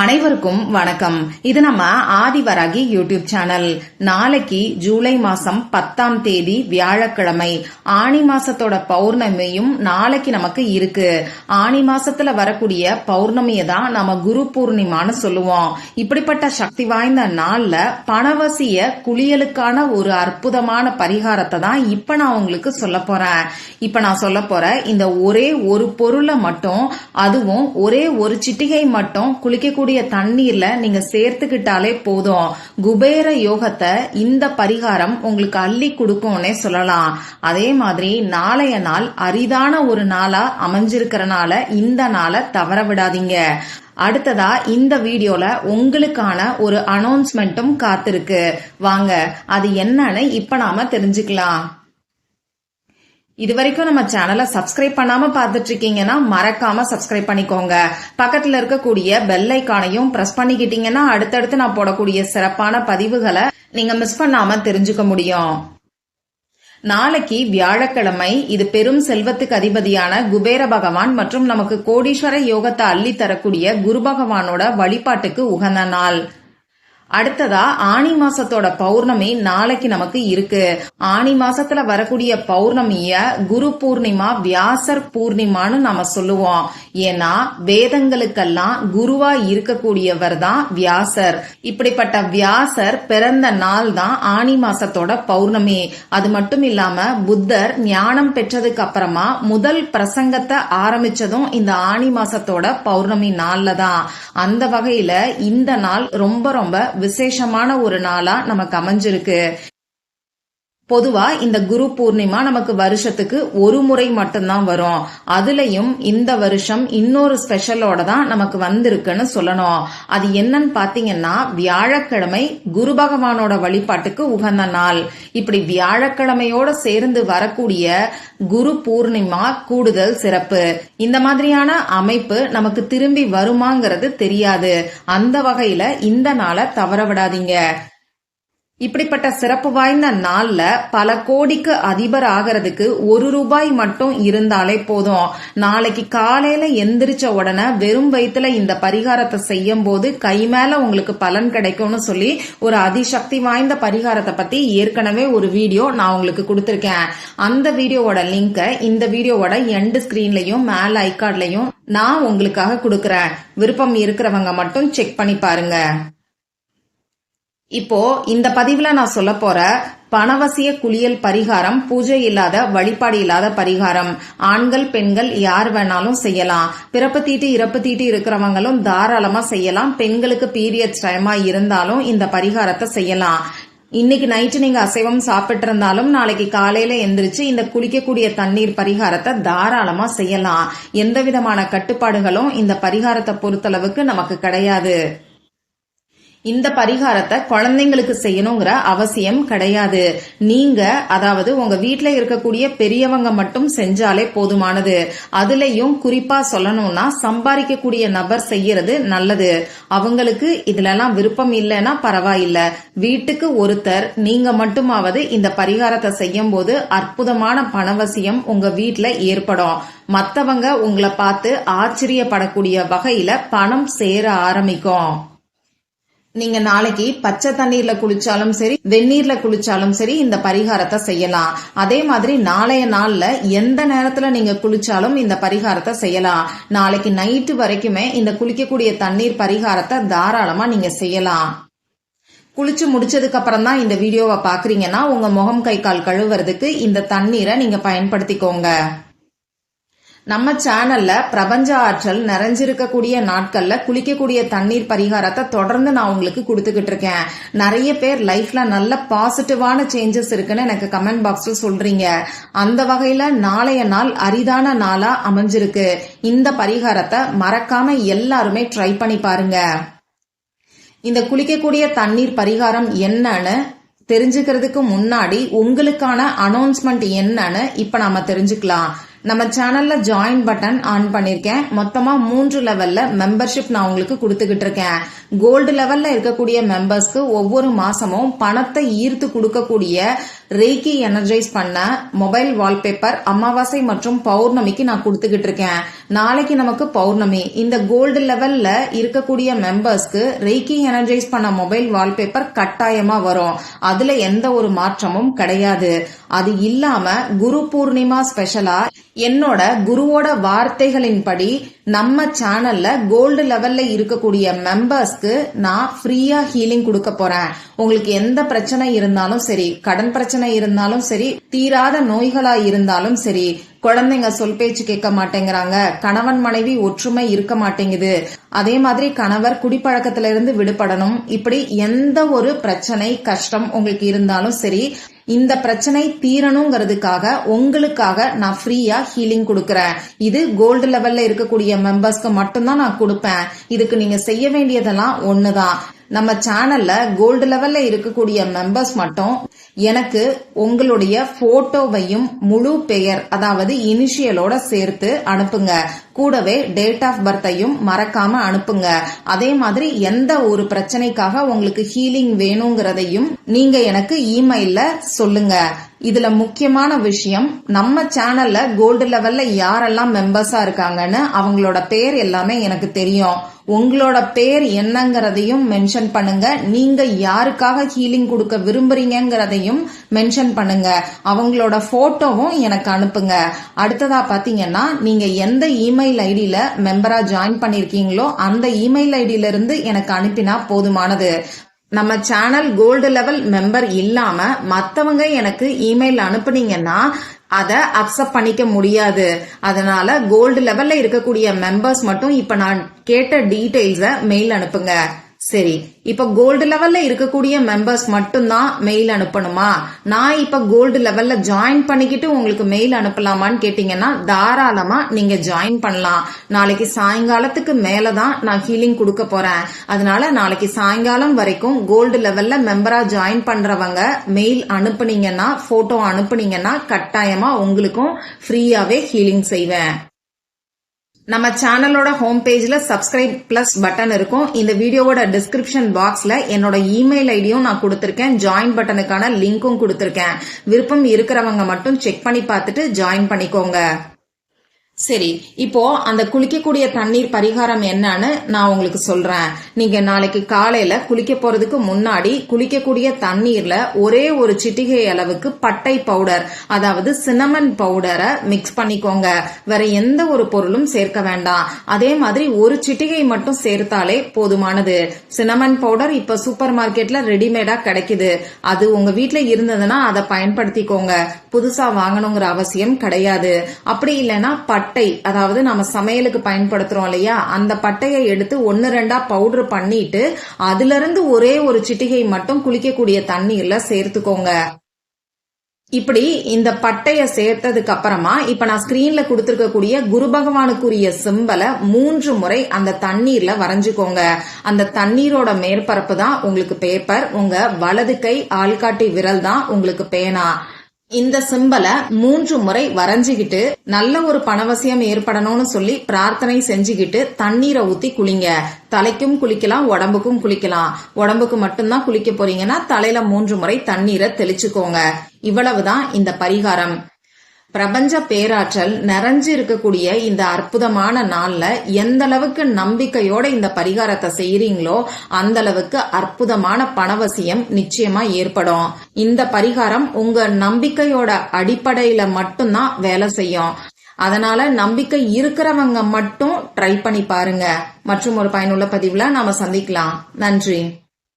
அனைவருக்கும் வணக்கம். இது நம்ம ஆதிவராகி யூடியூப் சேனல். நாளைக்கு ஜூலை மாசம் பத்தாம் தேதி வியாழக்கிழமை. ஆணி மாசத்தோட பௌர்ணமியும் நாளைக்கு நமக்கு இருக்கு. ஆணி மாசத்துல வரக்கூடிய பௌர்ணமியை தான் நம்ம குரு பூர்ணிமான்னு சொல்லுவோம். இப்படிப்பட்ட சக்தி வாய்ந்த நாள்ல பணவசிய குளியலுக்கான ஒரு அற்புதமான பரிகாரத்தை தான் இப்ப நான் உங்களுக்கு சொல்ல போறேன். இப்ப நான் சொல்ல போற இந்த ஒரே ஒரு பொருளை மட்டும் அதுவும் ஒரே ஒரு சிட்டிகை மட்டும் குளிக்கக்கூடிய தண்ணீர்ல நீங்க சேர்த்துக்கிட்டாலே போதும். குபேர யோகத்தை இந்த பரிகாரம் உங்களுக்கு அள்ளி கொடுக்கும்னே சொல்லலாம். அதே மாதிரி நாளைய நாள் அரிதான ஒரு நாளா அமைஞ்சிருக்கிறனால இந்த நாளை தவற விடாதீங்க. அடுத்ததா இந்த வீடியோல உங்களுக்கான ஒரு அனௌன்ஸ்மெண்ட்டும் காத்திருக்கு. வாங்க அது என்னன்னு இப்ப நாம தெரிஞ்சுக்கலாம். இது வரைக்கும் நம்ம சேனலை சப்ஸ்கிரைப் பண்ணாம பார்த்துட்டு இருக்கீங்கன்னா மறக்காம சப்ஸ்கிரைப் பண்ணிக்கோங்க. பக்கத்துல இருக்கக்கூடிய பெல் ஐக்கானையும் பிரஸ் பண்ணிக்கிட்டீங்கன்னா அடுத்தடுத்து நான் போடக்கூடிய சிறப்பான பதிவுகளை நீங்க மிஸ் பண்ணாம தெரிஞ்சுக்க முடியும். நாளைக்கு வியாழக்கிழமை இது பெரும் செல்வத்துக்கு அதிபதியான குபேர பகவான் மற்றும் நமக்கு கோடீஸ்வர யோகத்தை அள்ளி தரக்கூடிய குரு பகவானோட வழிபாட்டுக்கு உகந்த நாள். அடுத்ததா ஆணி மாசத்தோட பௌர்ணமி நாளைக்கு நமக்கு இருக்கு. ஆணி மாசத்துல வரக்கூடிய பௌர்ணமிய குரு பூர்ணிமா வியாசர் பூர்ணிமான்னு நாம சொல்லுவோம். ஏன்னா வேதங்களுக்கெல்லாம் குருவா இருக்கக்கூடியவர் தான் வியாசர். இப்படிப்பட்ட வியாசர் பிறந்த நாள் தான் ஆணி மாசத்தோட பௌர்ணமி. அது மட்டும் இல்லாம புத்தர் ஞானம் பெற்றதுக்கு அப்புறமா முதல் பிரசங்கத்தை ஆரம்பிச்சதும் இந்த ஆணி மாசத்தோட பௌர்ணமி நாள்ல தான். அந்த வகையில இந்த நாள் ரொம்ப ரொம்ப விசேஷமான ஒரு நாளா நமக்கு அமைஞ்சிருக்கு. பொதுவா இந்த குரு பூர்ணிமா நமக்கு வருஷத்துக்கு ஒரு முறை மட்டும்தான் வரும். அதுலயும் இந்த வருஷம் இன்னொரு ஸ்பெஷலோட தான் நமக்கு வந்திருக்குன்னு சொல்லணும். அது என்னன்னு பாத்தீங்கன்னா வியாழக்கிழமை குரு பகவானோட வழிபாட்டுக்கு உகந்த நாள். இப்படி வியாழக்கிழமையோட சேர்ந்து வரக்கூடிய குரு பூர்ணிமா கூடுதல் சிறப்பு. இந்த மாதிரியான அமைப்பு நமக்கு திரும்பி வருமாங்கிறது தெரியாது. அந்த வகையில இந்த நாளை தவற விடாதீங்க. இப்படிப்பட்ட சிறப்பு வாய்ந்த நாள்ல பல கோடிக்கு அதிபர் ஆகிறதுக்கு ஒரு ரூபாய் மட்டும் இருந்தாலே போதும். நாளைக்கு காலையில எந்திரிச்ச உடனே வெறும் வயிற்றுல இந்த பரிகாரத்தை செய்யும் போது கை மேல உங்களுக்கு பலன் கிடைக்கும்னு சொல்லி ஒரு அதிசக்தி வாய்ந்த பரிகாரத்தை பத்தி ஏற்கனவே ஒரு வீடியோ நான் உங்களுக்கு கொடுத்துருக்கேன். அந்த வீடியோவோட லிங்கை இந்த வீடியோவோட எண்டு ஸ்கிரீன்லயும் மேல ஐகார்ட்லயும் நான் உங்களுக்காக கொடுக்குறேன். விருப்பம் இருக்கிறவங்க மட்டும் செக் பண்ணி பாருங்க. இப்போ இந்த பதிவுல நான் சொல்ல போற பணவசிய குளியல் பரிகாரம் பூஜை இல்லாத வழிபாடு இல்லாத பரிகாரம். ஆண்கள் பெண்கள் யார் வேணாலும் செய்யலாம். பிறப்பு தீட்டு இறப்பு தீட்டு இருக்கிறவங்களும் தாராளமா செய்யலாம். பெண்களுக்கு பீரியட்ஸ் டைமா இருந்தாலும் இந்த பரிகாரத்தை செய்யலாம். இன்னைக்கு நைட்டு நீங்க அசைவம் சாப்பிட்டு இருந்தாலும் நாளைக்கு காலையில எந்திரிச்சு இந்த குளிக்கக்கூடிய தண்ணீர் பரிகாரத்தை தாராளமா செய்யலாம். எந்த விதமான கட்டுப்பாடுகளும் இந்த பரிகாரத்தை பொறுத்தளவுக்கு நமக்கு கிடையாது. இந்த பரிகாரத்தை குழந்தைங்களுக்கு செய்யணுங்கிற அவசியம் கிடையாது. நீங்க அதாவது உங்க வீட்டில் இருக்கக்கூடிய பெரியவங்க மட்டும் செஞ்சாலே போதுமானது. அதுலயும் குறிப்பா சொல்லணும்னா சம்பாதிக்கக்கூடிய நபர் செய்யறது நல்லது. அவங்களுக்கு இதுலலாம் விருப்பம் இல்லைன்னா பரவாயில்ல. வீட்டுக்கு ஒருத்தர் நீங்க மட்டுமாவது இந்த பரிகாரத்தை செய்யும் போது அற்புதமான பணவசியம் உங்க வீட்டில் ஏற்படும். மத்தவங்க உங்களை பார்த்து ஆச்சரியப்படக்கூடிய வகையில பணம் சேர ஆரம்பிக்கும். நீங்க நாளைக்கு பச்சை தண்ணீர்ல குளிச்சாலும் சரி வெந்நீர்ல குளிச்சாலும் சரி இந்த பரிகாரத்தை செய்யலாம். அதே மாதிரி நாளைய நாள்ல எந்த நேரத்துல நீங்க குளிச்சாலும் இந்த பரிகாரத்தை செய்யலாம். நாளைக்கு நைட்டு வரைக்குமே இந்த குளிக்கக்கூடிய தண்ணீர் பரிகாரத்தை தாராளமா நீங்க செய்யலாம். குளிச்சு முடிச்சதுக்கு அப்புறம் தான் இந்த வீடியோவை பாக்குறீங்கன்னா உங்க முகம் கை கால் கழுவுறதுக்கு இந்த தண்ணீரை நீங்க பயன்படுத்திக்கோங்க. நம்ம சேனல்ல பிரபஞ்ச ஆற்றல் நிறைஞ்சிருக்கக்கூடிய நாட்கள்ல குளிக்கக்கூடிய தண்ணீர் பரிகாரத்தை தொடர்ந்து நான் உங்களுக்கு கொடுத்துக்கிட்டு இருக்கேன். நிறைய பேர் லைஃப்ல நல்ல பாசிட்டிவான சேஞ்சஸ் இருக்குன்னு எனக்கு கமெண்ட் பாக்ஸ்ல சொல்றீங்க. அந்த வகையில நாளைய நாள் அரிதான நாளா அமைஞ்சிருக்கு. இந்த பரிகாரத்தை மறக்காம எல்லாருமே ட்ரை பண்ணி பாருங்க. இந்த குளிக்கக்கூடிய தண்ணீர் பரிகாரம் என்னன்னு தெரிஞ்சுக்கிறதுக்கு முன்னாடி உங்களுக்கான அனௌன்ஸ்மெண்ட் என்னன்னு இப்ப நாம தெரிஞ்சுக்கலாம். நம்ம சேனல்ல ஜாயின் பட்டன் ஆன் பண்ணிருக்கேன். மொத்தமா மூன்று லெவல்ல மெம்பர்ஷிப் நான் உங்களுக்கு கொடுத்துக்கிட்டு இருக்கேன். கோல்டு லெவல்ல இருக்கக்கூடிய மெம்பர்ஸ்க்கு ஒவ்வொரு மாசமும் பணத்தை ஈர்த்து கொடுக்கக்கூடிய ரேக்கி எனர்ஜைஸ் பண்ண மொபைல் வால்பேப்பர் அமாவாசை மற்றும் பௌர்ணமிக்கு நான் கொடுத்துக்கிட்டு இருக்கேன். நாளைக்கு நமக்கு பௌர்ணமி. இந்த கோல்டு லெவல்ல இருக்கக்கூடிய மெம்பர்ஸ்க்கு ரேக்கி எனர்ஜைஸ் பண்ண மொபைல் வால்பேப்பர் கட்டாயமா வரும். அதுல எந்த ஒரு மாற்றமும் கிடையாது. அது இல்லாம குரு பூர்ணிமா ஸ்பெஷலா என்னோட குருவோட வார்த்தைகளின்படி நம்ம சேனல்ல கோல்டு லெவல்ல இருக்கக்கூடிய மெம்பர்ஸ்க்கு நான் ஃப்ரீயா ஹீலிங் கொடுக்க போறேன். உங்களுக்கு எந்த பிரச்சனை இருந்தாலும் சரி கடன் பிரச்சனை இருந்தாலும் சரி தீராத நோய்களா இருந்தாலும் சரி குழந்தைங்க சொல் பேச்சு கேட்க மாட்டேங்கிறாங்க கணவன் மனைவி ஒற்றுமை இருக்க மாட்டேங்குது. அதே மாதிரி கணவர் குடிப்பழக்கத்திலிருந்து விடுபடணும். இப்படி எந்த ஒரு பிரச்சனை கஷ்டம் உங்களுக்கு இருந்தாலும் சரி இந்த பிரச்சனை தீரணுங்கிறதுக்காக உங்களுக்காக நான் ஃப்ரீயா ஹீலிங் கொடுக்கறேன். இது கோல்டு லெவல்ல இருக்கக்கூடிய மெம்பர்ஸ்க்கு மட்டும்தான் நான் கொடுப்பேன். இதுக்கு நீங்க செய்ய வேண்டியதெல்லாம் ஒண்ணுதான். நம்ம சேனல்ல கோல்டு லெவல்ல இருக்கக்கூடிய மெம்பர்ஸ் மட்டும் எனக்கு உங்களுடைய போட்டோவையும் முழு பெயர் அதாவது இனிஷியலோட சேர்த்து அனுப்புங்க. கூடவே டேட் ஆஃப் பர்த்தையும் மறக்காம அனுப்புங்க. அதே மாதிரி எந்த ஒரு பிரச்சனைக்காக உங்களுக்கு ஹீலிங் வேணுங்கிறதையும் நீங்க எனக்கு இமெயில்ல சொல்லுங்க. இதுல முக்கியமான விஷயம் நம்ம சேனல்ல கோல்டு லெவல்ல யாரெல்லாம் மெம்பர்ஸா இருக்காங்கன்னு அவங்களோட பேர் எல்லாமே எனக்கு தெரியும். உங்களோட பேர் என்னங்கிறதையும் மென்ஷன் பண்ணுங்க. நீங்க யாருக்காக ஹீலிங் கொடுக்க விரும்புறீங்கிறதையும் மென்ஷன் பண்ணுங்க. அவங்களோட போட்டோவும் எனக்கு அனுப்புங்க. அடுத்ததா பாத்தீங்கன்னா நீங்க எந்த இமெயில் ஐடியில மெம்பரா ஜாயின் பண்ணிருக்கீங்களோ அந்த இமெயில் ஐடியில இருந்து எனக்கு அனுப்பினா போதுமானது. நம்ம சேனல் கோல்டு லெவல் மெம்பர் இல்லாம மத்தவங்க எனக்கு இமெயில் அனுப்புனீங்கன்னா அதை அக்செப்ட் பண்ணிக்க முடியாது. அதனால கோல்டு லெவல்ல இருக்கக்கூடிய மெம்பர்ஸ் மட்டும் இப்ப நான் கேட்ட டீடைல்ஸ மெயில் அனுப்புங்க. சரி இப்ப கோல்டு லெவல்ல இருக்கக்கூடிய மெம்பர்ஸ் மட்டும்தான் மெயில் அனுப்பணுமா? நான் இப்ப கோல்டு லெவல்ல ஜாயின் பண்ணிக்கிட்டு உங்களுக்கு மெயில் அனுப்பலாமான்னு கேட்டீங்கன்னா தாராளமா நீங்க ஜாயின் பண்ணலாம். நாளைக்கு சாயங்காலத்துக்கு மேலதான் நான் ஹீலிங் கொடுக்க போறேன். அதனால நாளைக்கு சாயங்காலம் வரைக்கும் கோல்டு லெவல்ல மெம்பரா ஜாயின் பண்றவங்க மெயில் அனுப்புனீங்கன்னா போட்டோ அனுப்புனீங்கன்னா கட்டாயமா உங்களுக்கும் ஃப்ரீயாவே ஹீலிங் செய்வேன். நம்ம சேனலோட ஹோம் பேஜ்ல சப்ஸ்கிரைப் பிளஸ் பட்டன் இருக்கும். இந்த வீடியோவோட டிஸ்கிரிப்ஷன் பாக்ஸ்ல என்னோட இமெயில் ஐடியும் நான் கொடுத்திருக்கேன். ஜாயின் பட்டனுக்கான லிங்க்கும் கொடுத்திருக்கேன். விருப்பம் இருக்கிறவங்க மட்டும் செக் பண்ணி பார்த்துட்டு ஜாயின் பண்ணிக்கோங்க. சரி இப்போ அந்த குளிக்கக்கூடிய தண்ணீர் பரிகாரம் என்னன்னு நான் உங்களுக்கு சொல்றேன். நீங்க நாளைக்கு காலையில குளிக்க போறதுக்கு முன்னாடி குளிக்கக்கூடிய தண்ணீர்ல ஒரே ஒரு சிட்டிகை அளவுக்கு பட்டை பவுடர் அதாவது சினமன் பவுடரை மிக்ஸ் பண்ணிக்கோங்க. வேற எந்த ஒரு பொருளும் சேர்க்க வேண்டாம். அதே மாதிரி ஒரு சிட்டிகை மட்டும் சேர்த்தாலே போதுமானது. சினமன் பவுடர் இப்ப சூப்பர் மார்க்கெட்ல ரெடிமேடா கிடைக்குது. அது உங்க வீட்டுல இருந்ததுன்னா அதை பயன்படுத்திக்கோங்க. புதுசா வாங்கணுங்கிற அவசியம் கிடையாது. அப்படி இல்லைன்னா பட்டை பட்டை அதாவது நம்ம சமையலுக்கு பயன்படுத்துறோம் இல்லையா? அந்த பட்டையை எடுத்து ஒன்னு ரெண்டா பவுடர் பண்ணிட்டு அதுல இருந்து ஒரே ஒரு சிட்டிகை மட்டும் குளிக்கக்கூடிய தண்ணீர்ல சேர்த்துக்கோங்க. இப்படி இந்த பட்டைய சேர்த்ததுக்கு அப்புறமா இப்ப நான் ஸ்கிரீன்ல கொடுத்திருக்கக்கூடிய குரு பகவானுக்குரிய சிம்பலை மூன்று முறை அந்த தண்ணீர்ல வரைஞ்சுக்கோங்க. அந்த தண்ணீரோட மேற்பரப்பு தான் உங்களுக்கு பேப்பர் உங்க வலது கை ஆள்காட்டி விரல் தான் உங்களுக்கு பேனா. இந்த சிம்பலை மூன்று முறை வரைஞ்சுக்கிட்டு நல்ல ஒரு பணவசியம் ஏற்படணும்னு சொல்லி பிரார்த்தனை செஞ்சுக்கிட்டு தண்ணீரை ஊத்தி குளிங்க. தலைக்கும் குளிக்கலாம் உடம்புக்கும் குளிக்கலாம். உடம்புக்கு மட்டும்தான் குளிக்க போறீங்கன்னா தலையில மூன்று முறை தண்ணீரை தெளிச்சுக்கோங்க. இவ்வளவுதான் இந்த பரிகாரம். பிரபஞ்ச பேராற்றல் நிறைஞ்சு இருக்கக்கூடிய இந்த அற்புதமான நாள்ல எந்த அளவுக்கு நம்பிக்கையோட இந்த பரிகாரத்தை செய்யறீங்களோ அந்த அளவுக்கு அற்புதமான பணவசியம் நிச்சயமா ஏற்படும். இந்த பரிகாரம் உங்க நம்பிக்கையோட அடிப்படையில மட்டும்தான் வேலை செய்யும். அதனால நம்பிக்கை இருக்கிறவங்க மட்டும் ட்ரை பண்ணி பாருங்க. மற்றும் ஒரு பயனுள்ள பதிவுல நாம சந்திக்கலாம். நன்றி.